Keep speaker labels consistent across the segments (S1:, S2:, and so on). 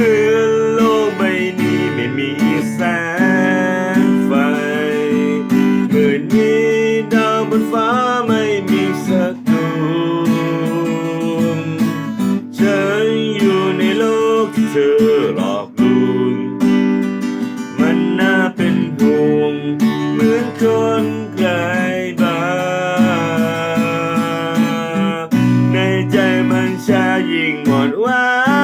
S1: มือนโลกใบนี้ไม่มีแสงไฟเมือนมีดาวบนฟ้าไม่มีสักดวงฉันอยู่ในโลกที่เธอหลอกลวงมันน่าเป็นห่วงเหมือนคนไกลบ้านในใจมันชายิ่งหมดวัง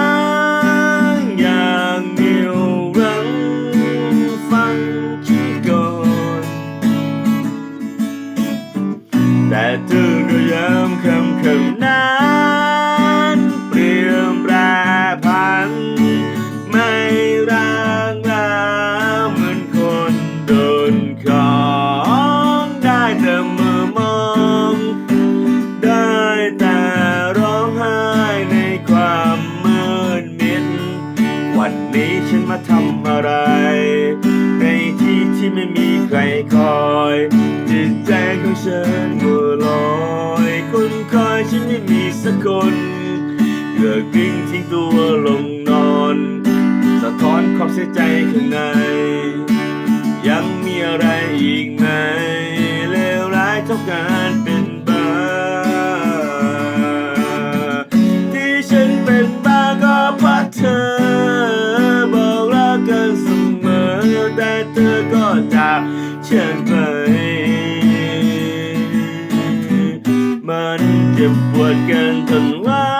S1: อะไร ในที่ที่ไม่มีใครคอยจิตใจของฉันมัวลอยคนคอยฉันไม่มีสักคนเกือกลิ้งทิ้งตัวลงนอน สะท้อนความเสียใจข้างใน ยังมีอะไรอีกไหมเลวร้ายเท่าการเป็น จากไป มันเจ็บปวดกันทนไว้